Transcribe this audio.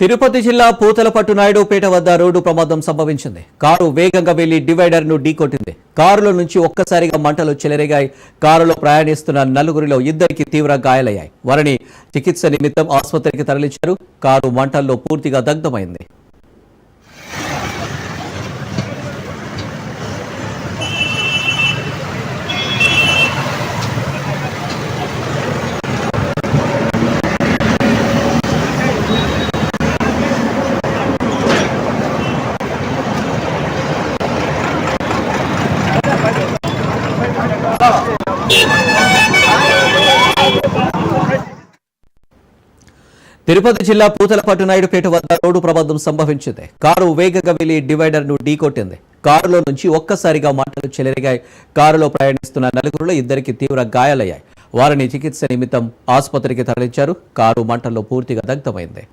తిరుపతి జిల్లా పూతలపట్టు నాయుడుపేట వద్ద రోడ్డు ప్రమాదం సంభవించింది. కారు వేగంగా వెళ్ళి డివైడర్ను ఢీకొట్టింది. కారులో నుంచి ఒక్కసారిగా మంటలు చెలరేగాయి. కారులో ప్రయాణిస్తున్న నలుగురిలో ఇద్దరికి తీవ్ర గాయాలయ్యాయి. వారిని చికిత్స నిమిత్తం ఆసుపత్రికి తరలించారు. కారు మంటల్లో పూర్తిగా దగ్ధమైంది. తిరుపతి జిల్లా పూతలపట్టు నాయుడుపేట వద్ద రోడ్డు ప్రమాదం సంభవించింది. కారు వేగంగా వెళ్ళి డివైడర్ను ఢీకొట్టింది. కారులో నుంచి ఒక్కసారిగా మంటలు చెలరిగాయి. కారులో ప్రయాణిస్తున్న నలుగురులో ఇద్దరికి తీవ్ర గాయాలయ్యాయి. వారిని చికిత్స నిమిత్తం ఆసుపత్రికి తరలించారు. కారు మంటల్లో పూర్తిగా దగ్ధమైంది.